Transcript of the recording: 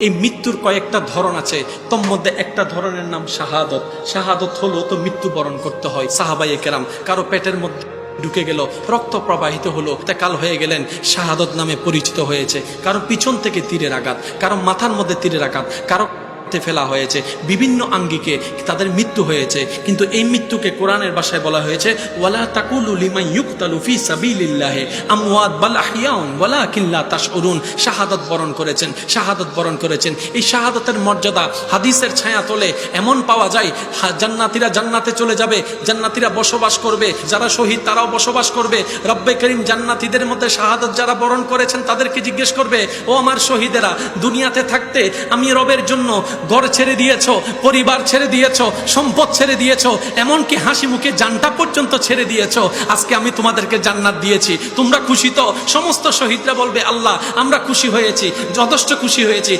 এই মৃত্যুর কয়েকটা ধরন আছে। তোর মধ্যে একটা ধরনের নাম শাহাদত। শাহাদত হলো তো মৃত্যুবরণ করতে হয় সাহাবাই কেরাম। কারও পেটের মধ্যে ঢুকে গেল, রক্ত প্রবাহিত হলো, তা কাল হয়ে গেলেন, শাহাদত নামে পরিচিত হয়েছে। কারও পিছন থেকে তীরের আঘাত, কারও মাথার মধ্যে তীরের আঘাত, কারও হাতে ফেলা হয়েছে। বিভিন্ন আঙ্গিকে তাদের মৃত্যু হয়েছে। কিন্তু এই মৃত্যুকে কোরআনের ভাষায় বলা হয়েছে, ওয়ালা তাকুলু লিমান ইউকতালু ফি সাবিলিল্লাহি, আমওয়াত বাল আহইয়াউন ওয়ালাকিন লা তাশউরুন। শাহাদাত বরণ করেছেন, শাহাদত বরণ করেছেন। এই শাহাদাতের মর্যাদা হাদিসের ছায়া তোলে এমন পাওয়া যায় জান্নাতীরা জান্নাতে চলে যাবে, জান্নাতীরা বসবাস করবে, যারা শহীদ তারাও বসবাস করবে। রব্বে করিম জান্নাতীদের মধ্যে শাহাদত যারা বরণ করেছেন তাদেরকে জিজ্ঞেস করবে, ও আমার শহীদেরা, দুনিয়াতে থাকতে আমি রবের জন্য ঘর ছেড়ে দিয়েছ, পরিবার ছেড়ে দিয়েছ, সম্পদ ছেড়ে দিয়েছ, এমনকি হাসি মুখে জানটা পর্যন্ত ছেড়ে দিয়েছ। আজকে আমি তোমাদেরকে জান্নাত দিয়েছি। তোমরা খুশি তো? সমস্ত শহীদরা বলবে, আল্লাহ, আমরা খুশি হয়েছি, যথেষ্ট খুশি হয়েছি।